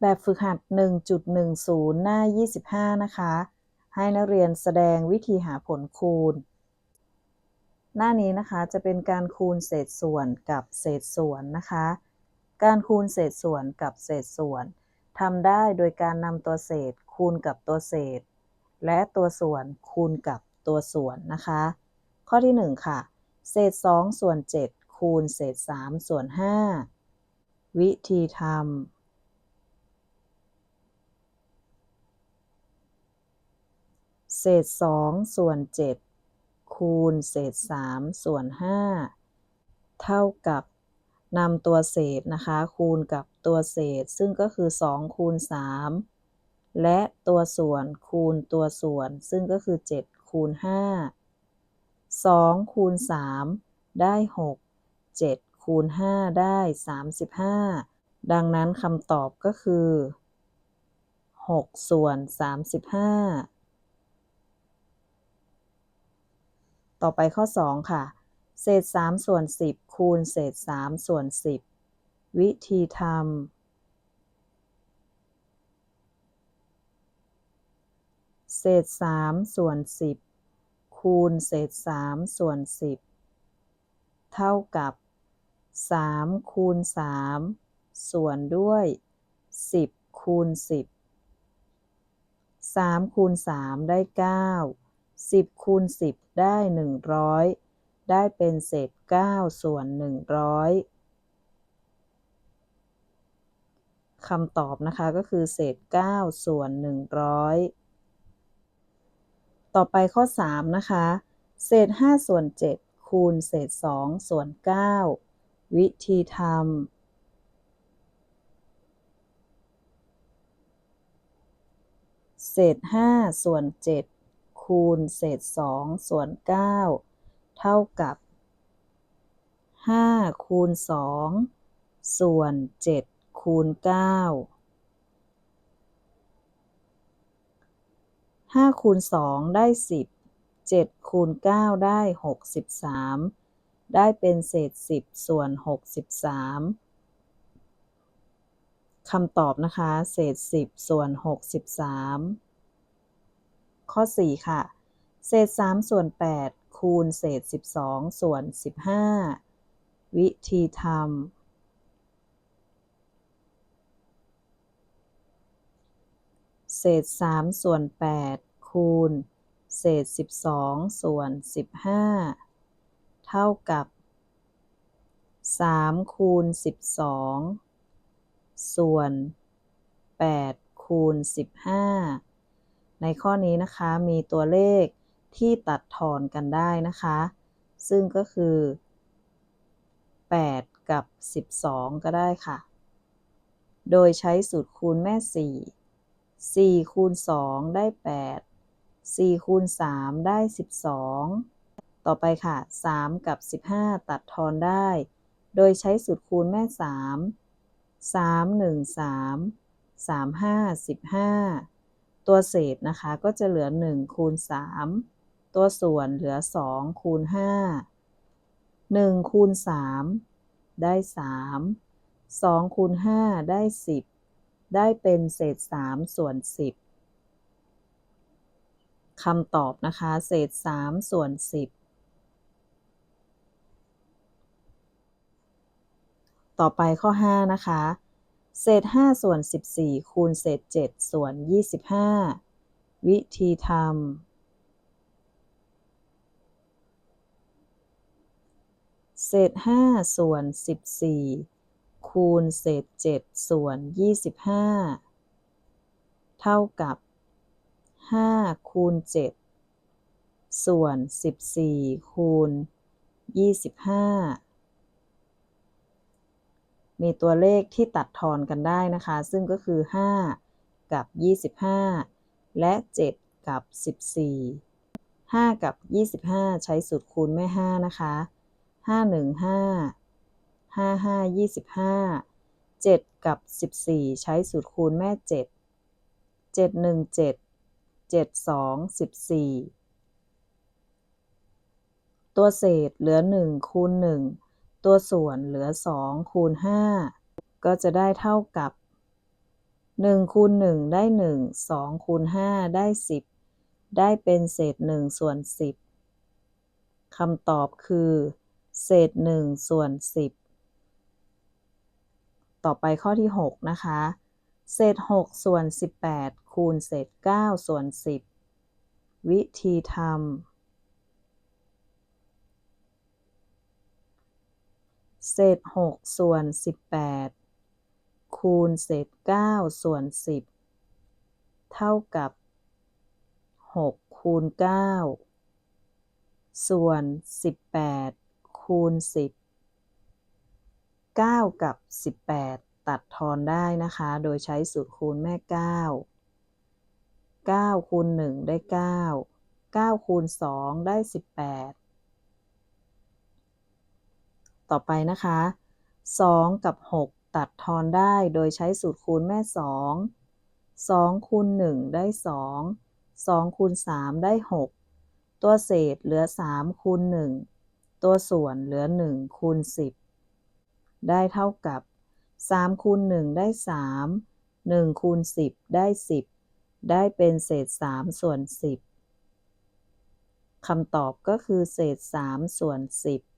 แบบฝึกหัด 1.10 หน้า 25 นะคะ ให้นักเรียนแสดงวิธีหาผลคูณ หน้านี้นะคะจะเป็นการคูณเศษส่วนกับเศษส่วนนะคะ การคูณเศษส่วนกับเศษส่วนทำได้โดยการนำตัวเศษคูณกับตัวเศษ และตัวส่วนคูณกับตัวส่วนนะคะ ข้อที่ 1 ค่ะ เศษ 2 ส่วน 7 คูณเศษ 3 ส่วน 5 วิธีทำเศษ2ส่วน7คูณเศษ3ส่วน5เท่ากับนำตัวเศษนะคะ คูณกับตัวเศษ ซึ่งก็คือ2คูณ3และตัวส่วนคูณตัวส่วน ซึ่งก็คือ7คูณ5 2คูณ3ได้ 6 7คูณ5ได้ 35 ดังนั้นคำตอบก็คือ 6 ส่วน 35 ต่อไปข้อ 2 ค่ะ เศษ 3 ส่วน 10 คูณ เศษ 3 ส่วน 10 วิธีทำเศษ 3 ส่วน 10 คูณ เศษ 3 ส่วน 10 เท่ากับ 3 คูณ 3 ส่วนด้วย 10 คูณ 10 3 คูณ 3 ได้ 9 10คูณ10 ได้ 100 ได้เป็นเศษ 9 ส่วน 100คำตอบนะคะก็คือเศษ 9 ส่วน 100 ต่อไปข้อ 3 นะคะ เศษ 5 ส่วน 7 คูณเศษ 2 ส่วน 9 วิธีทำเศษ5ส่วน7 คูณเศษ 2 ส่วน 9 เท่ากับ 5 คูณ 2 ส่วน 7 คูณ 9 5 คูณ 2 ได้ 10 7 คูณ 9 ได้ 63 ได้เป็นเศษ 10 ส่วน 63คำตอบนะคะ เศษ 10 ส่วน 63 ข้อ 4 ค่ะ เศษ 3 ส่วน 8 คูณเศษ 12 ส่วน 15 วิธีทำเศษ 3 ส่วน 8 คูณ เศษ 12 ส่วน 15 เท่ากับ3คูณ12ส่วน8คูณ15 ในข้อนี้นะคะมีตัวเลขที่ตัดทอนกันได้นะคะ ซึ่งก็คือ 8 กับ 12 ก็ได้ค่ะ โดยใช้สูตรคูณแม่ 4 4 คูณ 2 ได้ 8 4 คูณ 3 ได้ 12 ต่อไปค่ะ 3 กับ 15 ตัดทอนได้ โดยใช้สูตรคูณแม่ 3 3 1 3 3 5 15 ตัวเศษนะคะก็จะเหลือ 1 คูณ 3 ตัวส่วนเหลือ 2 คูณ 5 1 คูณ 3 ได้ 3 2 คูณ 5 ได้ 10 ได้เป็นเศษ 3 ส่วน 10 คำตอบนะคะ เศษ 3 ส่วน 10 ต่อไปข้อ 5 นะคะ เศษ5ส่วน14 คูณเศษ7ส่วน 25 วิธีทำ เศษ5ส่วน14 คูณเศษ7ส่วน 25 เท่ากับ 5 คูณ 7 ส่วน 14 คูณ 25 มีตัวเลขที่ตัดทอนกันได้นะคะ ซึ่งก็คือ 5 กับ 25 และ 7 กับ 14 5 กับ 25 ใช้สูตรคูณแม่ 5 นะคะ 5 1 5 5 5 25 7 กับ 14 ใช้สูตรคูณแม่ 7 7 1 7 7 2 14 ตัวเศษเหลือ 1 คูณ 1 ตัวส่วนเหลือ 2 คูณ 5 ก็จะได้เท่ากับหนึ่งคูณหนึ่งได้หนึ่งสองคูณห้าได้สิบได้เป็นเศษหนึ่งส่วนสิบคำตอบคือ เศษหนึ่งส่วนสิบต่อไปข้อที่หกนะคะ เศษหกส่วนสิบแปดคูณเศษเก้าส่วนสิบวิธีทำ เศษหกส่วนสิบแปดคูณเศษเก้าส่วนสิบเท่ากับหกคูณเก้าส่วนสิบแปดคูณสิบเก้ากับสิบแปดตัดทอนได้นะคะ โดยใช้สูตรคูณแม่เก้าเก้าคูณหนึ่งได้เก้าเก้าคูณสองได้สิบแปด ต่อไปนะคะ 2 กับ 6 ตัดทอนได้โดยใช้สูตรคูณแม่ 2 2คูณ1ได้ 2 2คูณ3ได้ 6 ตัวเศษเหลือ 3คูณ1ตัวส่วนเหลือ 1คูณ10 ได้เท่ากับ 3คูณ1ได้ 3 1คูณ10 ได้ 10 ได้เป็นเศษ 3 ส่วน 10คำตอบก็คือเศษ 3 ส่วน 10